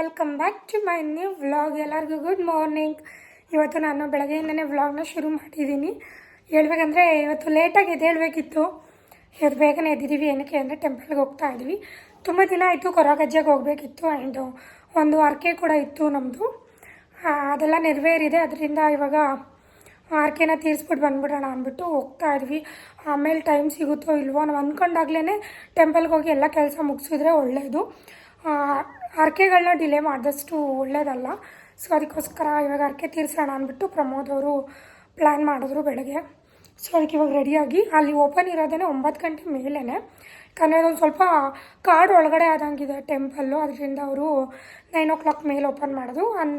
Welcome back to my new vlog ಎಲ್ಲರಿಗೂ good morning ಇವತ್ತು ನಾನು ಬೆಳಗ್ಗೆಯಿಂದನೇ ವ್ಲಾಗ್ನ ಶುರು ಮಾಡಿದ್ದೀನಿ. ಹೇಳ್ಬೇಕಂದ್ರೆ ಇವತ್ತು ಲೇಟಾಗಿ ಎದ್ದೇಳಬೇಕಿತ್ತು. ಇವತ್ತು ಬೇಗನೆ ಎದ್ದಿದ್ದೀವಿ ಏನಕ್ಕೆ ಅಂದರೆ ಟೆಂಪಲ್ಗೆ ಹೋಗ್ತಾ ಇದ್ವಿ. ತುಂಬ ದಿನ ಆಯಿತು ಕೊರಗಜ್ಜೆಗೆ ಹೋಗಬೇಕಿತ್ತು ಆ್ಯಂಡ್ ಒಂದು ಅರ್ಕೆ ಕೂಡ ಇತ್ತು ನಮ್ಮದು ಅದೆಲ್ಲ ನೆರವೇರಿದೆ. ಅದರಿಂದ ಇವಾಗ ಆರ್ಕೆನ ತೀರಿಸ್ಬಿಟ್ಟು ಬಂದ್ಬಿಡೋಣ ಅಂದ್ಬಿಟ್ಟು ಹೋಗ್ತಾ ಇದ್ವಿ. ಆಮೇಲೆ ಟೈಮ್ ಸಿಗುತ್ತೋ ಇಲ್ವೋ ನಾವು ಅಂದ್ಕೊಂಡಾಗ್ಲೇ ಟೆಂಪಲ್ಗೆ ಹೋಗಿ ಎಲ್ಲ ಕೆಲಸ ಮುಗಿಸಿದ್ರೆ ಒಳ್ಳೆಯದು ಅರ್ಕೆಗಳನ್ನ ಡಿಲೇ ಮಾಡಿದಷ್ಟು ಒಳ್ಳೇದಲ್ಲ. ಸೊ ಅದಕ್ಕೋಸ್ಕರ ಇವಾಗ ಅರ್ಕೆ ತೀರಿಸೋಣ ಅಂದ್ಬಿಟ್ಟು ಪ್ರಮೋದ್ ಅವರು ಪ್ಲ್ಯಾನ್ ಮಾಡಿದ್ರು ಬೆಳಗ್ಗೆ. ಸೊ ಅದಕ್ಕೆ ಇವಾಗ ರೆಡಿಯಾಗಿ ಅಲ್ಲಿ ಓಪನ್ ಇರೋದೇ ಒಂಬತ್ತು ಗಂಟೆ ಮೇಲೇ ಯಾಕಂದರೆ ಅದೊಂದು ಸ್ವಲ್ಪ ಕಾಡು ಒಳಗಡೆ ಆದಂಗಿದೆ ಟೆಂಪಲ್ಲು ಅದರಿಂದ ಅವರು ನೈನ್ ಓ ಕ್ಲಾಕ್ ಮೇಲೆ ಓಪನ್ ಮಾಡೋದು. ಅನ್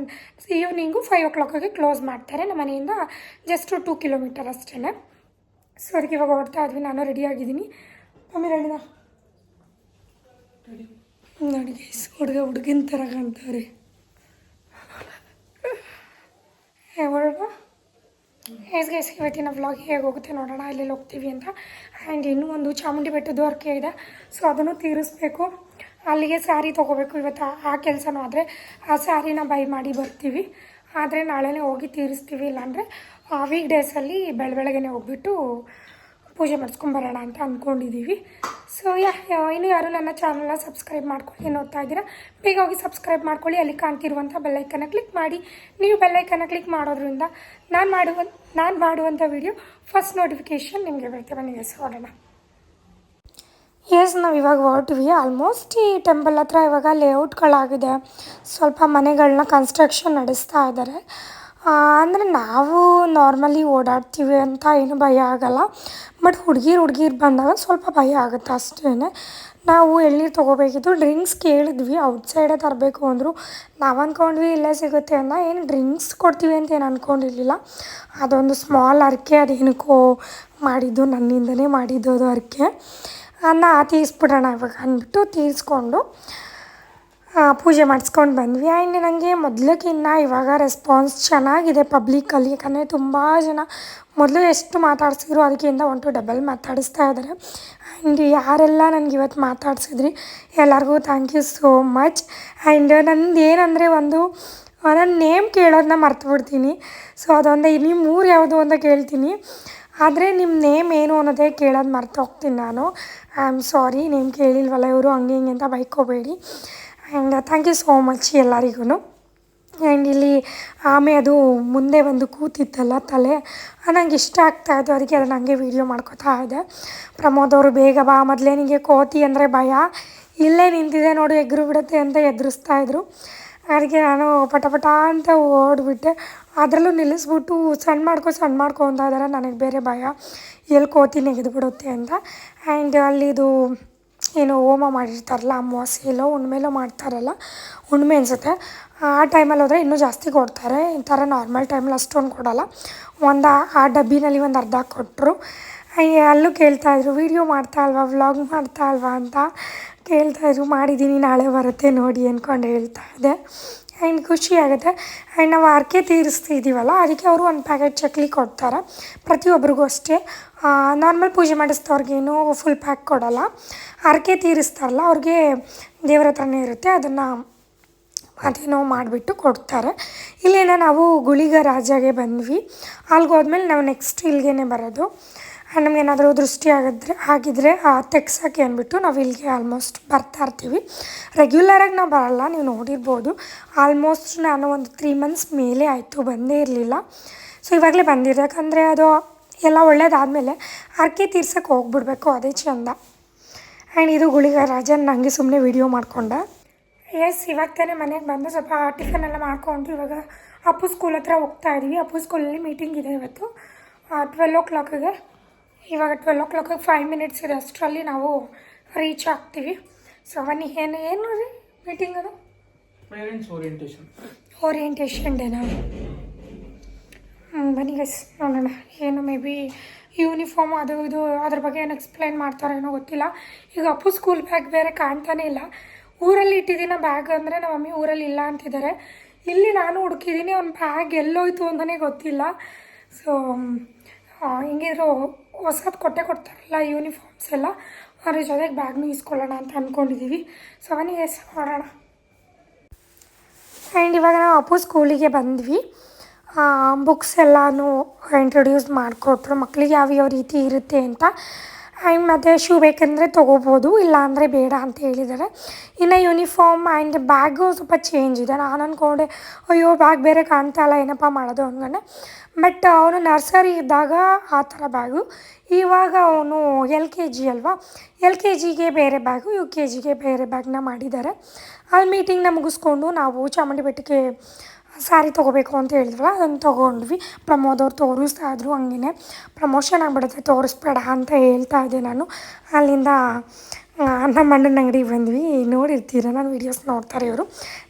ಈವ್ನಿಂಗು ಫೈವ್ ಓ ಕ್ಲಾಕಿಗೆ ಕ್ಲೋಸ್ ಮಾಡ್ತಾರೆ. ನಮ್ಮ ಮನೆಯಿಂದ ಜಸ್ಟ್ ಟೂ ಕಿಲೋಮೀಟರ್ ಅಷ್ಟೇ ಸೊ ಅದಕ್ಕೆ ಇವಾಗ ಹೊರ್ತಾ ಇದ್ವಿ. ನಾನು ರೆಡಿಯಾಗಿದ್ದೀನಿ ಮಮ್ಮಿ ರೆಡಿನಾ ನೋಡಿ ಹುಡುಗ ಹುಡುಗಿನ ಥರ ಕಾಣ್ತಾವ್ರಿ. ಹೊರಡುವ ಎಸ್ ಗೈಸ್ ಇವತ್ತಿನ ವ್ಲಾಗ್ ಹೇಗೆ ಹೋಗುತ್ತೆ ನೋಡೋಣ. ಎಲ್ಲೆಲ್ಲಿ ಹೋಗ್ತೀವಿ ಅಂತ. ಆ್ಯಂಡ್ ಇನ್ನೂ ಒಂದು ಚಾಮುಂಡಿ ಬೆಟ್ಟದ ವರ್ಕೆ ಇದೆ. ಸೊ ಅದನ್ನು ತೀರಿಸ್ಬೇಕು. ಅಲ್ಲಿಗೆ ಸ್ಯಾರಿ ತೊಗೋಬೇಕು. ಇವತ್ತು ಆ- ಆ ಕೆಲಸನೂ ಆದರೆ ಆ ಸ್ಯಾರಿನ ಬೈ ಮಾಡಿ ಬರ್ತೀವಿ. ಆದರೆ ನಾಳೆನೇ ಹೋಗಿ ತೀರಿಸ್ತೀವಿ. ಇಲ್ಲಾಂದರೆ ವೀಕ್ ಡೇಸಲ್ಲಿ ಬೆಳ ಬೆಳಗ್ಗೆನೆ ಹೋಗ್ಬಿಟ್ಟು ಪೂಜೆ ಮಾಡಿಸ್ಕೊಂಬರೋಣ ಅಂತ ಅಂದ್ಕೊಂಡಿದ್ದೀವಿ. ಸೊ ಯಾ ಇನ್ನು ಯಾರು ನನ್ನ ಚಾನಲ್ನ ಸಬ್ಸ್ಕ್ರೈಬ್ ಮಾಡ್ಕೊಳ್ಳಿ ನೋಡ್ತಾ ಇದ್ದೀರಾ, ಬೇಗ ಹೋಗಿ ಸಬ್ಸ್ಕ್ರೈಬ್ ಮಾಡ್ಕೊಳ್ಳಿ. ಅಲ್ಲಿ ಕಾಣ್ತಿರುವಂಥ ಬೆಲ್ಲೈಕನ್ನ ಕ್ಲಿಕ್ ಮಾಡಿ. ನೀವು ಬೆಲ್ಲೈಕನ್ನ ಕ್ಲಿಕ್ ಮಾಡೋದ್ರಿಂದ ನಾನು ಮಾಡುವ, ನಾನು ಮಾಡುವಂಥ ವಿಡಿಯೋ ಫಸ್ಟ್ ನೋಟಿಫಿಕೇಷನ್ ನಿಮಗೆ ಬರುತ್ತೆ. ಬನ್ನಿ ಎಸ್ ನೋಡೋಣ. ಎಸ್ ನಾವು ಇವಾಗ ಹೊರಟ್ವಿ. ಆಲ್ಮೋಸ್ಟ್ ಈ ಟೆಂಪಲ್ ಹತ್ರ ಇವಾಗ ಲೇಔಟ್ಗಳಾಗಿದೆ ಸ್ವಲ್ಪ ಮನೆಗಳನ್ನ ಕನ್ಸ್ಟ್ರಕ್ಷನ್ ನಡೆಸ್ತಾ ಇದ್ದಾರೆ ಅಂದರೆ ನಾವು ನಾರ್ಮಲಿ ಓಡಾಡ್ತೀವಿ ಅಂತ ಏನು ಭಯ ಆಗಲ್ಲ. ಬಟ್ ಹುಡುಗಿರು ಹುಡುಗಿರು ಬಂದಾಗ ಸ್ವಲ್ಪ ಭಯ ಆಗುತ್ತೆ ಅಷ್ಟೇ ನಾವು ಎಳ್ನೀರು ತೊಗೋಬೇಕಿತ್ತು. ಡ್ರಿಂಕ್ಸ್ ಕೇಳಿದ್ವಿ. ಔಟ್ಸೈಡೇ ತರಬೇಕು ಅಂದರು. ನಾವು ಅಂದ್ಕೊಂಡ್ವಿ ಇಲ್ಲೇ ಸಿಗುತ್ತೆ ಅಂತ. ಏನು ಡ್ರಿಂಕ್ಸ್ ಕೊಡ್ತೀವಿ ಅಂತ ಏನು ಅಂದ್ಕೊಂಡಿರಲಿಲ್ಲ ಅದೊಂದು ಸ್ಮಾಲ್ ಅರ್ಕೆ ಅದೇನಕ್ಕೋ ಮಾಡಿದ್ದು, ನನ್ನಿಂದನೇ ಮಾಡಿದ್ದು ಅದು ಅರ್ಕೆ ಅನ್ನ ತೀರಿಸ್ಬಿಡೋಣ ಇವಾಗ ಅಂದ್ಬಿಟ್ಟು ತೀರಿಸ್ಕೊಂಡು ಪೂಜೆ ಮಾಡಿಸ್ಕೊಂಡು ಬಂದ್ವಿ. ಆ್ಯಂಡ್ ನನಗೆ ಮೊದಲಕ್ಕಿಂತ ಇವಾಗ ರೆಸ್ಪಾನ್ಸ್ ಚೆನ್ನಾಗಿದೆ ಪಬ್ಲಿಕ್ಕಲ್ಲಿ ಯಾಕಂದರೆ ತುಂಬ ಜನ ಮೊದಲು ಎಷ್ಟು ಮಾತಾಡ್ಸಿದ್ರು ಅದಕ್ಕಿಂತ ಒನ್ ಟು ಡಬಲ್ ಮಾತಾಡಿಸ್ತಾ ಇದ್ದಾರೆ. ಆ್ಯಂಡ್ ಯಾರೆಲ್ಲ ನನಗೆ ಇವತ್ತು ಮಾತಾಡ್ಸಿದ್ರಿ, ಎಲ್ಲರಿಗೂ thank you so much and ನಂದು ಏನಂದರೆ ಒಂದು ನನ್ನ ನೇಮ್ ಕೇಳೋದನ್ನ ಮರ್ತು ಬಿಡ್ತೀನಿ. ಸೊ ಅದೊಂದು ನಿಮ್ಮ ಮೂರು ಯಾವುದು ಅಂತ ಕೇಳ್ತೀನಿ. ಆದರೆ ನಿಮ್ಮ ನೇಮ್ ಏನು ಅನ್ನೋದೇ ಕೇಳೋದು ಮರ್ತು ಹೋಗ್ತೀನಿ ನಾನು. ಐ ಆಮ್ ಸಾರಿ ನೇಮ್ ಕೇಳಿಲ್ವಲ್ಲ ಇವರು, ಹಂಗೆ ಹಿಂಗೆ ಅಂತ ಬೈಕೋಬೇಡಿ. And thank you so much ಎಲ್ಲರಿಗೂ ಆ್ಯಂಡ್ ಇಲ್ಲಿ ಆಮೆ ಅದು ಮುಂದೆ ಒಂದು ಕೂತಿತ್ತಲ್ಲ ತಲೆ ನನಗೆ ನಂಗೆ ಇಷ್ಟ ಆಗ್ತಾಯಿತ್ತು ಅದಕ್ಕೆ ಅದನ್ನು ಹಂಗೆ ವೀಡಿಯೋ ಮಾಡ್ಕೋತಾ ಇದ್ದೆ. ಪ್ರಮೋದ್ ಅವರು, ಬೇಗ ಬಾ, ಮೊದಲೇ ನಿಮಗೆ ಕೋತಿ ಅಂದರೆ ಭಯ, ಇಲ್ಲೇ ನಿಂತಿದೆ ನೋಡು, ಎಗ್ರು ಬಿಡುತ್ತೆ ಅಂತ ಎದುರಿಸ್ತಾ ಇದ್ರು. ಅದಕ್ಕೆ ನಾನು ಪಟ ಪಟ ಅಂತ ಓಡಿಬಿಟ್ಟೆ. ಅದರಲ್ಲೂ ನಿಲ್ಲಿಸ್ಬಿಟ್ಟು ಸಣ್ಣ ಮಾಡ್ಕೊ ಸಣ್ಣ ಮಾಡ್ಕೊ ಅಂತ ಇದ್ದಾರೆ ನನಗೆ ಬೇರೆ ಭಯ, ಎಲ್ಲಿ ಕೋತಿ ನೆಗೆದು ಬಿಡುತ್ತೆ ಅಂತ ಆ್ಯಂಡ್ ಅಲ್ಲಿದು ಏನು ಹೋಮ ಮಾಡಿರ್ತಾರಲ್ಲ ಅಮಾವಾಸ್ಯೆಲೋ ಹುಣ್ಮೇಲೋ ಮಾಡ್ತಾರಲ್ಲ, ಹುಣ್ಮೆ ಅನಿಸುತ್ತೆ. ಆ ಟೈಮಲ್ಲಿ ಹೋದರೆ ಇನ್ನೂ ಜಾಸ್ತಿ ಕೊಡ್ತಾರೆ. ಈ ಥರ ನಾರ್ಮಲ್ ಟೈಮಲ್ಲಿ ಅಷ್ಟೊಂದು ಕೊಡೋಲ್ಲ. ಒಂದು ಆ ಡಬ್ಬಿನಲ್ಲಿ ಒಂದು ಅರ್ಧ ಕೊಟ್ಟರು ಅಲ್ಲೂ ಕೇಳ್ತಾಯಿದ್ರು ವಿಡಿಯೋ ಮಾಡ್ತಾ ಅಲ್ವಾ ವ್ಲಾಗ್ ಮಾಡ್ತಾ ಅಲ್ವಾ ಅಂತ ಕೇಳ್ತಾಯಿದ್ರು ಮಾಡಿದ್ದೀನಿ ನಾಳೆ ಬರುತ್ತೆ, ನೋಡಿ ಅಂದ್ಕೊಂಡು ಹೇಳ್ತಾ ಇದ್ದೆ. ಆ್ಯಂಡ್ ಖುಷಿ ಆಗುತ್ತೆ. ಆ್ಯಂಡ್ ನಾವು ಹರಕೆ ತೀರಿಸ್ತಿದ್ದೀವಲ್ಲ ಅದಕ್ಕೆ ಅವರು ಒಂದು ಪ್ಯಾಕೆಟ್ ಚಕ್ಲಿ ಕೊಡ್ತಾರೆ. ಪ್ರತಿಯೊಬ್ಬರಿಗೂ ಅಷ್ಟೇ. ನಾರ್ಮಲ್ ಪೂಜೆ ಮಾಡಿಸಿದವ್ರಿಗೇನು ಫುಲ್ ಪ್ಯಾಕ್ ಕೊಡೋಲ್ಲ. ಹರಕೆ ತೀರಿಸ್ತಾರಲ್ಲ, ಅವ್ರಿಗೆ ದೇವ್ರ ಹತ್ರನೇ ಇರುತ್ತೆ. ಅದನ್ನು ಅದೇನೋ ಮಾಡಿಬಿಟ್ಟು ಕೊಡ್ತಾರೆ. ಇಲ್ಲೇನೋ ನಾವು ಗುಳಿಗ ರಾಜಾಗೆ ಬಂದ್ವಿ. ಅಲ್ಲಿಗೆ ಹೋದ್ಮೇಲೆ ನಾವು ನೆಕ್ಸ್ಟ್ ಇಲ್ಲಿಗೆ ಬರೋದು. ನಮಗೇನಾದರೂ ದೃಷ್ಟಿ ಆಗಿದ್ರೆ ಆಗಿದ್ರೆ ತೆಗ್ಸೋಕ್ಕೆ ಅಂದ್ಬಿಟ್ಟು ನಾವು ಇಲ್ಲಿಗೆ ಆಲ್ಮೋಸ್ಟ್ ಬರ್ತಾ ಇರ್ತೀವಿ. ರೆಗ್ಯುಲರಾಗಿ ನಾವು ಬರಲ್ಲ, ನೀವು ನೋಡಿರ್ಬೋದು. ಆಲ್ಮೋಸ್ಟ್ ನಾನು ಒಂದು ತ್ರೀ ಮಂತ್ಸ್ ಮೇಲೆ ಆಯಿತು, ಬಂದೇ ಇರಲಿಲ್ಲ. ಸೊ ಇವಾಗಲೇ ಬಂದಿದೆ. ಯಾಕಂದರೆ ಅದು ಎಲ್ಲ ಒಳ್ಳೇದಾದಮೇಲೆ ಅರ್ಕೆ ತೀರ್ಸಕ್ಕೆ ಹೋಗ್ಬಿಡ್ಬೇಕು, ಅದೇ ಚಂದ. ಆ್ಯಂಡ್ ಇದು ಗುಳಿಗ ರಾಜನ್ ನನಗೆ ಸುಮ್ಮನೆ ವಿಡಿಯೋ ಮಾಡಿಕೊಂಡ. ಎಸ್ ಇವಾಗ ತಾನೇ ಮನೆಗೆ ಬಂದು ಸ್ವಲ್ಪ ಟಿಫನ್ ಎಲ್ಲ ಮಾಡ್ಕೊಂಡು ಇವಾಗ ಅಪ್ಪು ಸ್ಕೂಲ್ ಹತ್ರ ಹೋಗ್ತಾ ಇದ್ದೀವಿ ಅಪ್ಪು ಸ್ಕೂಲಲ್ಲಿ ಮೀಟಿಂಗ್ ಇದೆ ಇವತ್ತು ಟ್ವೆಲ್ ಓ ಕ್ಲಾಕಿಗೆ ಇವಾಗ ಟ್ವೆಲ್ ಓ ಕ್ಲಾಕಿಗೆ ಫೈವ್ ಮಿನಿಟ್ಸ್ ಇದೆ ಅಷ್ಟರಲ್ಲಿ ನಾವು ರೀಚ್ ಆಗ್ತೀವಿ. ಸೊ ಬನ್ನಿ ಏನು ಏನು ರೀ ಮೀಟಿಂಗ್ ಅದು? ಪೇರೆಂಟ್ಸ್ ಓರಿಯೆಂಟೇಷನ್ ಓರಿಯೆಂಟೇಷನ್ ಡೇನಾ ಬನ್ನಿ ಗೈಸ್ ನೋಡೋಣ. ಏನು ಮೇ ಬಿ ಯೂನಿಫಾರ್ಮ್ ಅದು ಇದು ಅದ್ರ ಬಗ್ಗೆ ಏನು ಎಕ್ಸ್ಪ್ಲೈನ್ ಮಾಡ್ತಾರೇನೋ ಗೊತ್ತಿಲ್ಲ. ಈಗ ಅಪ್ಪು ಸ್ಕೂಲ್ ಬ್ಯಾಗ್ ಬೇರೆ ಕಾಣ್ತಾನೇ ಇಲ್ಲ. ಊರಲ್ಲಿ ಇಟ್ಟಿದ್ದೀನ ಬ್ಯಾಗ್ ಅಂದರೆ ನಮ್ಮ ಮಮ್ಮಿ ಊರಲ್ಲಿ ಇಲ್ಲ ಅಂತಿದ್ದಾರೆ. ಇಲ್ಲಿ ನಾನು ಹುಡುಕಿದ್ದೀನಿ ಅವ್ನ ಬ್ಯಾಗ್ ಎಲ್ಲೋಯ್ತು ಅಂತಲೇ ಗೊತ್ತಿಲ್ಲ. ಸೊ ಹಿಂಗಿದ್ರು ಹೊಸದು ಕೊಟ್ಟೆ ಕೊಡ್ತಾರಲ್ಲ ಯೂನಿಫಾರ್ಮ್ಸ್ ಎಲ್ಲ, ಅವ್ರ ಜೊತೆಗೆ ಬ್ಯಾಗ್ನು ಇಸ್ಕೊಳ್ಳೋಣ ಅಂತ ಅಂದ್ಕೊಂಡಿದ್ದೀವಿ ಸೊ ಬನ್ನಿ, ಎಸ್, ಮಾಡೋಣ. ಆ್ಯಂಡ್ ಇವಾಗ ನಾವು ಅಪ್ಪು ಸ್ಕೂಲಿಗೆ ಬಂದ್ವಿ. ಬುಕ್ಸ್ ಎಲ್ಲನೂ ಇಂಟ್ರೊಡ್ಯೂಸ್ ಮಾಡಿಕೊಟ್ರು. ಮಕ್ಕಳಿಗೆ ಯಾವ್ಯಾವ ಯಾವ ರೀತಿ ಇರುತ್ತೆ ಅಂತ. ಆ್ಯಂಡ್ ಮತ್ತು ಶೂ ಬೇಕಂದರೆ ತೊಗೋಬೋದು, ಇಲ್ಲ ಅಂದರೆ ಬೇಡ ಅಂತ ಹೇಳಿದ್ದಾರೆ. ಇನ್ನು ಯೂನಿಫಾರ್ಮ್ ಆ್ಯಂಡ್ ಬ್ಯಾಗು ಸ್ವಲ್ಪ ಚೇಂಜ್ ಇದೆ. ನಾನು ಅಂದ್ಕೊಂಡೆ ಅಯ್ಯೋ ಬ್ಯಾಗ್ ಬೇರೆ ಕಾಣ್ತಾ ಇಲ್ಲ, ಏನಪ್ಪ ಮಾಡೋದು ಅಂದ್ಕೊಂಡೆ. ಬಟ್ ಅವನು ನರ್ಸರಿ ಇದ್ದಾಗ ಆ ಥರ ಬ್ಯಾಗು ಇವಾಗ ಅವನು ಎಲ್ ಕೆ ಜಿ ಅಲ್ವಾ? ಎಲ್ ಕೆ ಜಿಗೆ ಬೇರೆ ಬ್ಯಾಗು ಯು ಕೆ ಜಿಗೆ ಬೇರೆ ಬ್ಯಾಗ್ನ ಮಾಡಿದ್ದಾರೆ. ಅಲ್ಲಿ ಮೀಟಿಂಗ್ನ ಮುಗಿಸ್ಕೊಂಡು ನಾವು ಚಾಮುಂಡಿ ಬೆಟ್ಟಕ್ಕೆ ಸ್ಯಾರಿ ತೊಗೋಬೇಕು ಅಂತ ಹೇಳಿದ್ವಲ್ಲ, ಅದನ್ನು ತೊಗೊಂಡ್ವಿ. ಪ್ರಮೋದ್ ಅವ್ರು ತೋರಿಸ್ತಾ ಇದ್ರು ಹಂಗೇ ಪ್ರಮೋಷನ್ ಆಗಿಬಿಡುತ್ತೆ, ತೋರಿಸ್ಬೇಡ ಅಂತ ಹೇಳ್ತಾ ಇದ್ದೆ ನಾನು. ಅಲ್ಲಿಂದ ನಮ್ಮ ಅಣ್ಣನ ಅಂಗಡಿಗೆ ಬಂದ್ವಿ. ನೋಡಿರ್ತೀರ ನಾನು ವೀಡಿಯೋಸ್ ನೋಡ್ತಾರೆ ಇವರು.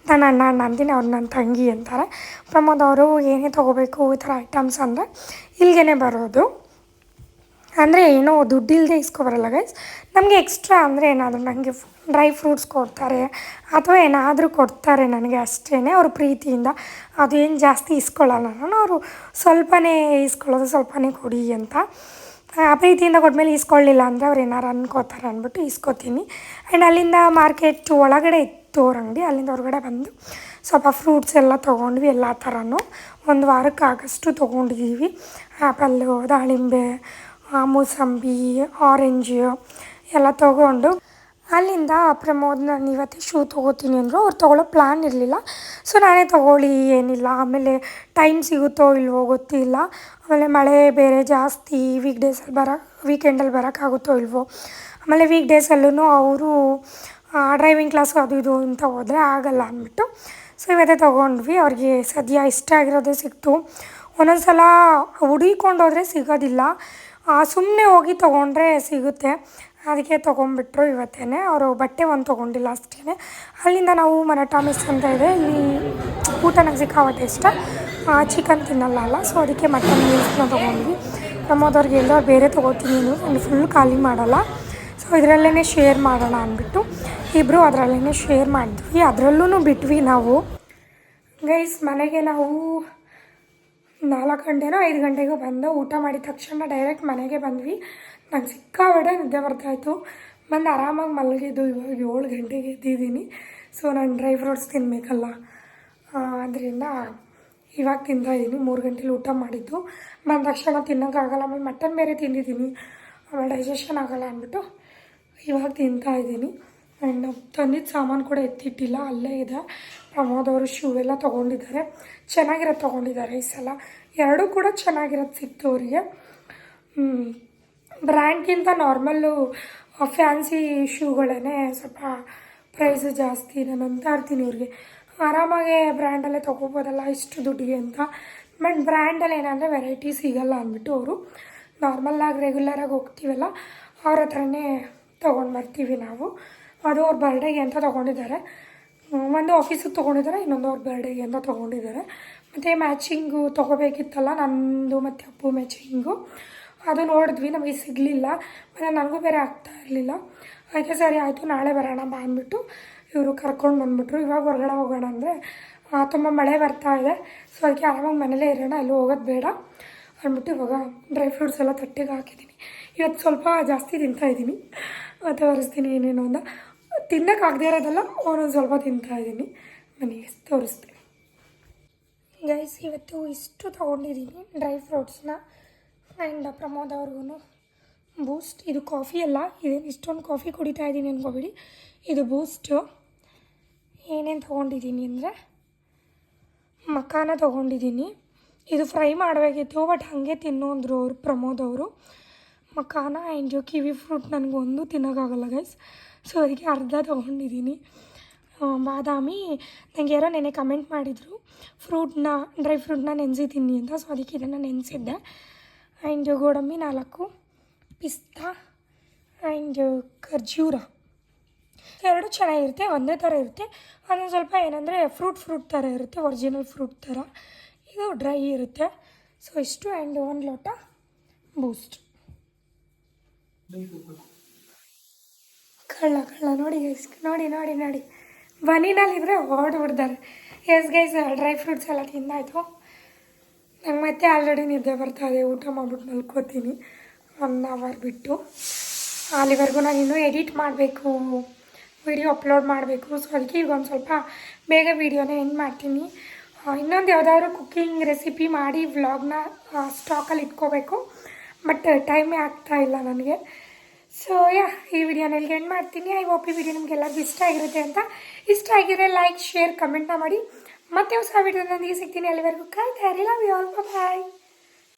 ನನ್ನ ಅಣ್ಣ ಅಂತೀನಿ ಅವ್ರು, ನನ್ನ ತಂಗಿ ಅಂತಾರೆ. ಪ್ರಮೋದ್ ಅವರು ಏನೇ ತೊಗೋಬೇಕು, ಈ ಥರ ಐಟಮ್ಸ್ ಅಂದರೆ ಇಲ್ಲಿಗೆ ಬರೋದು. ಅಂದರೆ ಏನೋ ದುಡ್ಡು ಇಲ್ಲದೆ ಇಸ್ಕೊಬರಲ್ಲ ಗೈಸ್ ನಮಗೆ ಎಕ್ಸ್ಟ್ರಾ ಅಂದರೆ ಏನಾದರೂ ನನಗೆ ಡ್ರೈ ಫ್ರೂಟ್ಸ್ ಕೊಡ್ತಾರೆ ಅಥವಾ ಏನಾದರೂ ಕೊಡ್ತಾರೆ ನನಗೆ ಅಷ್ಟೇ ಅವ್ರ ಪ್ರೀತಿಯಿಂದ. ಅದು ಏನು ಜಾಸ್ತಿ ಇಸ್ಕೊಳ್ಳಲ್ಲ ನಾನು, ಅವರು ಸ್ವಲ್ಪನೇ ಇಸ್ಕೊಳ್ಳೋದು, ಸ್ವಲ್ಪನೇ ಕೊಡಿ ಅಂತ. ಆ, ಪ್ರೀತಿಯಿಂದ ಕೊಟ್ಮೇಲೆ ಇಸ್ಕೊಳ್ಳಿಲ್ಲ ಅಂದರೆ ಅವ್ರು ಏನಾರು ಅನ್ಕೋತಾರೆ ಅಂದ್ಬಿಟ್ಟು ಇಸ್ಕೋತೀನಿ. ಆ್ಯಂಡ್ ಅಲ್ಲಿಂದ ಮಾರ್ಕೆಟ್ ಒಳಗಡೆ ಇತ್ತು ಅವ್ರ ಅಂಗಡಿ, ಅಲ್ಲಿಂದ ಹೊರಗಡೆ ಬಂದು ಸ್ವಲ್ಪ ಫ್ರೂಟ್ಸ್ ಎಲ್ಲ ತೊಗೊಂಡ್ವಿ, ಎಲ್ಲ ಥರನೂ ಒಂದು ವಾರಕ್ಕೆ ಆಗಷ್ಟು ತೊಗೊಂಡಿದ್ದೀವಿ ಆ್ಯಪಲ್ಲು ದಾಳಿಂಬೆ ಮೂಸಂಬಿ ಆರೆಂಜ್ ಎಲ್ಲ ತೊಗೊಂಡು ಅಲ್ಲಿಂದ ಪ್ರಮೋದ್ ನಾನು ಇವತ್ತೇ ಶೂ ತೊಗೋತೀನಿ ಅಂದರು. ಅವ್ರು ತೊಗೊಳ್ಳೋ ಪ್ಲ್ಯಾನ್ ಇರಲಿಲ್ಲ. ಸೊ ನಾನೇ ತೊಗೊಳ್ಳಿ, ಏನಿಲ್ಲ. ಆಮೇಲೆ ಟೈಮ್ ಸಿಗುತ್ತೋ ಇಲ್ವೋ ಗೊತ್ತಿಲ್ಲ. ಆಮೇಲೆ ಮಳೆ ಬೇರೆ ಜಾಸ್ತಿ ವೀಕ್ ಡೇಸಲ್ಲಿ ಬರೋ ವೀಕೆಂಡಲ್ಲಿ ಬರೋಕ್ಕಾಗುತ್ತೋ ಇಲ್ವೋ. ಆಮೇಲೆ ವೀಕ್ ಡೇಸಲ್ಲೂ ಅವರು ಡ್ರೈವಿಂಗ್ ಕ್ಲಾಸ್ ಅದು ಇದು ಅಂತ ಹೋದರೆ ಆಗಲ್ಲ ಅಂದ್ಬಿಟ್ಟು. ಸೊ ಇವತ್ತೇ ತೊಗೊಂಡ್ವಿ. ಅವ್ರಿಗೆ ಸದ್ಯ ಇಷ್ಟ ಆಗಿರೋದೇ ಸಿಕ್ತು. ಒಂದೊಂದು ಸಲ ಹುಡುಕೊಂಡು ಹೋದರೆ ಸಿಗೋದಿಲ್ಲ. ಸುಮ್ಮನೆ ಹೋಗಿ ತೊಗೊಂಡ್ರೆ ಸಿಗುತ್ತೆ. ಅದಕ್ಕೆ ತೊಗೊಂಡ್ಬಿಟ್ರು ಇವತ್ತೇ ಅವರು ಬಟ್ಟೆ ಒಂದು ತೊಗೊಂಡಿಲ್ಲ ಅಷ್ಟೇ ಅಲ್ಲಿಂದ ನಾವು ಮರಾಟಾಮಿಸ್ ಮೆಸ್ ಅಂತ ಇದೆ. ಇಲ್ಲಿ ಊಟ ನಂಗೆ ಸಿಕ್ಕಾವಟ್ಟೆ ಇಷ್ಟ ಚಿಕನ್ ತಿನ್ನಲ್ಲ ಅಲ್ಲ. ಸೊ ಅದಕ್ಕೆ ಮಟನ್ ಮೀಲ್ಸ್ನ ತೊಗೊಂಡ್ವಿ. ನಮ್ಮದವ್ರಿಗೆ ಎಲ್ಲೋ ಬೇರೆ ತೊಗೋತೀನಿ ನಾನು. ಫುಲ್ ಖಾಲಿ ಮಾಡಲ್ಲ. ಸೊ ಇದರಲ್ಲೇ ಶೇರ್ ಮಾಡೋಣ ಅಂದ್ಬಿಟ್ಟು ಇಬ್ಬರು ಅದರಲ್ಲೇ ಶೇರ್ ಮಾಡಿದ್ವಿ. ಅದರಲ್ಲೂ ಬಿಟ್ವಿ ನಾವು. ಗೈಸ್ ಮನೆಗೆ ನಾವು ನಾಲ್ಕು ಗಂಟೆನೋ ಐದು ಗಂಟೆಗೂ ಬಂದು ಊಟ ಮಾಡಿದ ತಕ್ಷಣ ಡೈರೆಕ್ಟ್ ಮನೆಗೆ ಬಂದ್ವಿ. ನಂಗೆ ಸಿಕ್ಕಾಪಟ್ಟೆ ನಿದ್ದೆ ಬರ್ತಾಯಿತ್ತು ಬಂದು ಆರಾಮಾಗಿ ಮಲಗಿದ್ದು ಇವಾಗ ಏಳು ಗಂಟೆಗೆ ಎದ್ದಿದ್ದೀನಿ. ಸೊ ನಾನು ಡ್ರೈ ಫ್ರೂಟ್ಸ್ ತಿನ್ನಬೇಕಲ್ಲ ಅದರಿಂದ ಇವಾಗ ತಿಂತಾ ಇದ್ದೀನಿ. ಮೂರು ಗಂಟೆಲಿ ಊಟ ಮಾಡಿದ್ದು. ಬಂದ ತಕ್ಷಣ ತಿನ್ನೋಕ್ಕಾಗಲ್ಲ ಆಮೇಲೆ ಮಟನ್ ಬೇರೆ ತಿಂದಿದ್ದೀನಿ. ಆಮೇಲೆ ಡೈಜೆಷನ್ ಆಗೋಲ್ಲ ಅಂದ್ಬಿಟ್ಟು ಇವಾಗ ತಿಂತಾ ಇದ್ದೀನಿ. ಆ್ಯಂಡ್ ತಂದಿದ್ದ ಸಾಮಾನು ಕೂಡ ಎತ್ತಿಟ್ಟಿಲ್ಲ, ಅಲ್ಲೇ ಇದೆ. ಪ್ರಮೋದ್ ಅವರು ಶೂ ಎಲ್ಲ ತೊಗೊಂಡಿದ್ದಾರೆ. ಚೆನ್ನಾಗಿರೋದು ತೊಗೊಂಡಿದ್ದಾರೆ ಈ ಸಲ. ಎರಡೂ ಕೂಡ ಚೆನ್ನಾಗಿರೋದು ಸಿಕ್ತು ಅವರಿಗೆ. ಬ್ರ್ಯಾಂಡ್ಗಿಂತ ನಾರ್ಮಲ್ಲು ಫ್ಯಾನ್ಸಿ ಶೂಗಳೇ ಸ್ವಲ್ಪ ಪ್ರೈಸ್ ಜಾಸ್ತಿ ನಾನು ಅಂತ ಇರ್ತೀನಿ ಇವ್ರಿಗೆ. ಆರಾಮಾಗೆ ಬ್ರ್ಯಾಂಡಲ್ಲೇ ತೊಗೋಬೋದಲ್ಲ ಇಷ್ಟು ದುಡ್ಡಿಗೆ ಅಂತ. ಬಟ್ ಬ್ರ್ಯಾಂಡಲ್ಲಿ ಏನಂದರೆ ವೆರೈಟಿ ಸಿಗೋಲ್ಲ ಅಂದ್ಬಿಟ್ಟು ಅವರು. ನಾರ್ಮಲ್ಲಾಗಿ ರೆಗ್ಯುಲರಾಗಿ ಹೋಗ್ತೀವಲ್ಲ, ಅವ್ರ ಹತ್ರನೇ ತೊಗೊಂಡು ಬರ್ತೀವಿ ನಾವು. ಅದು ಅವ್ರ ಬರ್ಡೇಗೆ ಅಂತ ತೊಗೊಂಡಿದ್ದಾರೆ. ಒಂದು ಆಫೀಸಿಗೆ ತೊಗೊಂಡಿದ್ದಾರೆ, ಇನ್ನೊಂದು ಅವ್ರ ಬರ್ಡೇಗೆ ಅಂತ ತೊಗೊಂಡಿದ್ದಾರೆ. ಮತ್ತು ಮ್ಯಾಚಿಂಗು ತೊಗೋಬೇಕಿತ್ತಲ್ಲ ನಂದು ಮತ್ತು ಅಪ್ಪು ಮ್ಯಾಚಿಂಗು ಅದು ನೋಡಿದ್ವಿ, ನಮಗೆ ಸಿಗಲಿಲ್ಲ. ಮತ್ತು ನನಗೂ ಬೇರೆ ಆಗ್ತಾ ಇರಲಿಲ್ಲ. ಅದಕ್ಕೆ ಸರಿ ಆಯಿತು, ನಾಳೆ ಬರೋಣ ಬಾ ಅಂದ್ಬಿಟ್ಟು ಇವರು ಕರ್ಕೊಂಡು ಬಂದುಬಿಟ್ರು. ಇವಾಗ ಹೊರಗಡೆ ಹೋಗೋಣ ಅಂದರೆ ತುಂಬ ಮಳೆ ಬರ್ತಾ ಇದೆ. ಸೊ ಅದಕ್ಕೆ ಆರಾಮಾಗಿ ಮನೇಲೇ ಇರೋಣ, ಎಲ್ಲೂ ಹೋಗೋದು ಬೇಡ ಅಂದ್ಬಿಟ್ಟು ಇವಾಗ ಡ್ರೈ ಫ್ರೂಟ್ಸ್ ಎಲ್ಲ ತಟ್ಟಿಗೆ ಹಾಕಿದ್ದೀನಿ. ಇವತ್ತು ಸ್ವಲ್ಪ ಜಾಸ್ತಿ ತಿಂತಾ ಇದ್ದೀನಿ ತೋರಿಸ್ತೀನಿ ಏನೇನು ಅಂತ. ತಿನ್ನೋಕ್ಕಾಗದೇ ಇರೋದಲ್ಲ ಒಂದೊಂದು ಸ್ವಲ್ಪ ತಿಂತಾ ಇದ್ದೀನಿ ಮನೆಗೆ ತೋರಿಸ್ತೀನಿ. ಗೈಸ್ ಇವತ್ತು ಇಷ್ಟು ತೊಗೊಂಡಿದ್ದೀನಿ ಡ್ರೈ ಫ್ರೂಟ್ಸ್ನ ಆ್ಯಂಡ್ ಪ್ರಮೋದ್ ಅವ್ರಿಗೂ ಬೂಸ್ಟ್ ಇದು ಕಾಫಿ ಅಲ್ಲ, ಇದೇನು ಇಷ್ಟೊಂದು ಕಾಫಿ ಕುಡಿತಾ ಇದ್ದೀನಿ ಅನ್ಕೋಬೇಡಿ. ಇದು ಬೂಸ್ಟು ಏನೇನು ತೊಗೊಂಡಿದ್ದೀನಿ ಅಂದರೆ, ಮಕಾನ ತೊಗೊಂಡಿದ್ದೀನಿ ಇದು ಫ್ರೈ ಮಾಡಬೇಕಿತ್ತು ಬಟ್ ಹಾಗೆ ತಿನ್ನು ಅಂದರು ಅವರು, ಪ್ರಮೋದ್ ಅವರು. ಮಕಾನ ಆ್ಯಂಡ್ ಕಿವಿ ಫ್ರೂಟ್ ನನಗೊಂದು ತಿನ್ನೋಕ್ಕಾಗಲ್ಲ ಗೈಸ್ ಸೊ ಅದಕ್ಕೆ ಅರ್ಧ ತೊಗೊಂಡಿದ್ದೀನಿ. ಬಾದಾಮಿ ನನಗೆ ಯಾರೋ ನೆನೆ ಕಮೆಂಟ್ ಮಾಡಿದರು ಫ್ರೂಟ್ನ ಡ್ರೈ ಫ್ರೂಟ್ನ ನೆನೆಸಿ ತಿನ್ನಿ ಅಂತ, ಸೊ ಅದಕ್ಕೆ ಇದನ್ನು ನೆನೆಸಿದ್ದೆ. ಆ್ಯಂಡ್ ಗೋಡಂಬಿ ನಾಲ್ಕು, ಪಿಸ್ತಾ ಆ್ಯಂಡ್ ಖರ್ಜೂರ. ಎರಡು ಚೆನ್ನಾಗಿರುತ್ತೆ, ಒಂದೇ ಥರ ಇರುತ್ತೆ. ಅದೊಂದು ಸ್ವಲ್ಪ ಏನಂದರೆ ಫ್ರೂಟ್ ಫ್ರೂಟ್ ಥರ ಇರುತ್ತೆ ಒರಿಜಿನಲ್ ಫ್ರೂಟ್ ಥರ. ಇದು ಡ್ರೈ ಇರುತ್ತೆ. ಸೊ ಇಷ್ಟು ಆ್ಯಂಡ್ ಒಂದು ಲೋಟ ಬೂಸ್ಟ್ ಕಳ್ಳ ಕಳ್ಳ ನೋಡಿ ಗೈಸ್ ನೋಡಿ ನೋಡಿ ನೋಡಿ. ಬನೀನಲ್ಲಿದ್ದರೆ ಹೊರಡ್ಬಿಡ್ತಾರೆ ಎಸ್ ಗೈಸ್ ಡ್ರೈ ಫ್ರೂಟ್ಸ್ ಎಲ್ಲ ತಿಂದಾಯಿತು. ನಂಗೆ ಮತ್ತೆ ಆಲ್ರೆಡಿ ನಿದ್ದೆ ಬರ್ತಾ ಇದೆ. ಊಟ ಮಾಡ್ಬಿಟ್ಟು ಮಲ್ಕೋತೀನಿ. ಒನ್ ಅವರ್ ಬಿಟ್ಟು. ಅಲ್ಲಿವರೆಗೂ ನಾನು ಇನ್ನೂ ಎಡಿಟ್ ಮಾಡಬೇಕು. ವಿಡಿಯೋ ಅಪ್ಲೋಡ್ ಮಾಡಬೇಕು. ಸೊ ಅದಕ್ಕೆ ಈಗ ಒಂದು ಸ್ವಲ್ಪ ಬೇಗ ವಿಡಿಯೋನ ಎಂಡ್ ಮಾಡ್ತೀನಿ. ಇನ್ನೊಂದು ಯಾವುದಾದ್ರು ಕುಕ್ಕಿಂಗ್ ರೆಸಿಪಿ ಮಾಡಿ ವ್ಲಾಗ್ನ ಸ್ಟಾಕಲ್ಲಿ ಇಟ್ಕೋಬೇಕು. ಬಟ್ ಟೈಮೇ ಆಗ್ತಾ ಇಲ್ಲ ನನಗೆ. ಸೊ ಯಾ ಈ ವಿಡಿಯೋನ ಇಲ್ಲಿಗೆ ಎಂಡ್ ಮಾಡ್ತೀನಿ. ಐ ಹೋಪ್ ಈ ವಿಡಿಯೋ ನಿಮಗೆಲ್ಲರಿಗೂ ಇಷ್ಟ ಆಗಿರುತ್ತೆ ಅಂತ. ಇಷ್ಟ ಆಗಿದ್ರೆ ಲೈಕ್ ಶೇರ್ ಕಮೆಂಟ್ನ ಮಾಡಿ. ಮತ್ತೆ ಹೊಸ ವಿಡಿಯೋದೊಂದಿಗೆ ಸಿಗ್ತೀನಿ ಅಲ್ಲಿವರೆಗೂ. ಕಾಯ್ತಾ ಇರಿ. Love you all bye